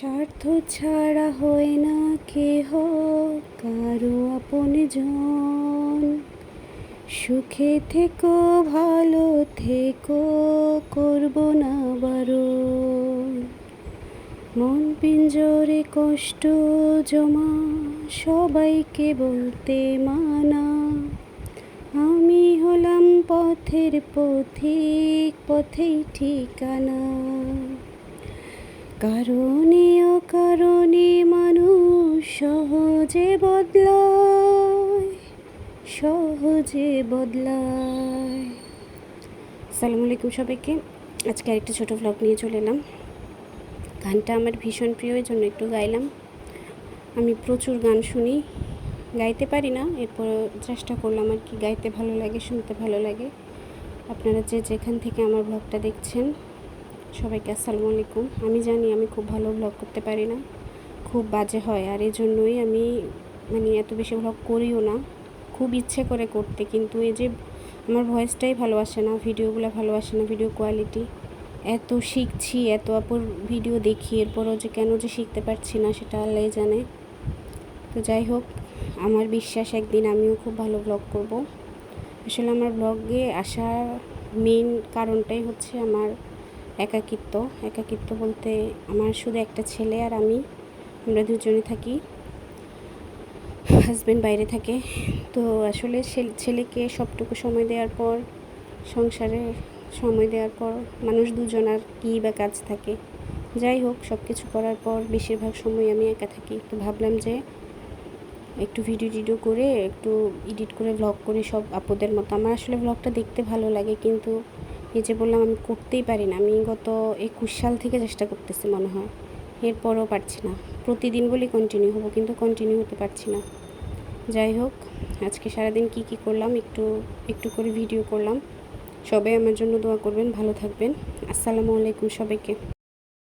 স্বার্থ ছাড়া হয় না কেহ, কারও আপন জন। সুখে থেকো, ভালো থেকো, করব না বারণ। মন পিঞ্জরে কষ্ট জমা, সবাইকে বলতে মানা। আমি হলাম পথের পথিক, পথেই ঠিকানা। কারণে মানুষ সহজে বদলায় সহজে বদলায়। আসসালামু আলাইকুম সবাইকে। আজকে আরেকটা ছোটো ভ্লগ নিয়ে চলে এলাম। গানটা আমার ভীষণ প্রিয়, এই জন্য একটু গাইলাম। আমি প্রচুর গান শুনি। গাইতে পারি না, এরপর চেষ্টা করলাম আর কি। গাইতে ভালো লাগে, শুনতে ভালো লাগে। আপনারা যে যেখান থেকে আমার ব্লগটা দেখছেন সবাইকে আসসালামু আলাইকুম। আমি জানি আমি খুব ভালো ব্লগ করতে পারি না। খুব বাজে হয় আর এই জন্যই আমি মানে এত বেশি ব্লগ করিও না। খুব ইচ্ছে করে করতে কিন্তু এই যে আমার ভয়েসটাই ভালো আসে না ভিডিওগুলো ভালো আসে না ভিডিও কোয়ালিটি এত শিখছি, এত আপুর ভিডিও দেখি, এরপরও যে কেন যে শিখতে পারছি না সেটা আল্লাহ জানে। তো যাই হোক, আমার বিশ্বাস একদিন আমিও খুব ভালো ব্লগ করব। আসলে আমার ব্লগে আসার মেন কারণটাই হচ্ছে আমার একাকিত্ব। একাকিত্ব বলতে আমার শুধু একটা ছেলে আর আমি, আমরা দুজনে থাকি। হাজব্যান্ড বাইরে থাকে। তো আসলে ছেলেকে সবটুকু সময় দেওয়ার পর, সংসারে সময় দেওয়ার পর মানুষ দুজন আর কী বা কাজ থাকে। যাই হোক সব কিছু করার পর বেশিরভাগ সময় আমি একা থাকি। তো ভাবলাম যে একটু ভিডিও টিডিও করে, একটু এডিট করে ব্লগ করি সব আপদের মতো। আমার আসলে ব্লগটা দেখতে ভালো লাগে, কিন্তু এই যে বললাম, আমি করতেই পারি না। আমি গত একুশ সাল থেকে চেষ্টা করতেছি মনে হয়। এরপরও পারছি না। প্রতিদিন বলি কন্টিনিউ হব, কিন্তু কন্টিনিউ হতে পারছি না। যাই হোক, আজকে সারাদিন কি কি করলাম একটু একটু করে ভিডিও করলাম। সবাই আমার জন্য দোয়া করবেন, ভালো থাকবেন। আসসালামু আলাইকুম সবাইকে।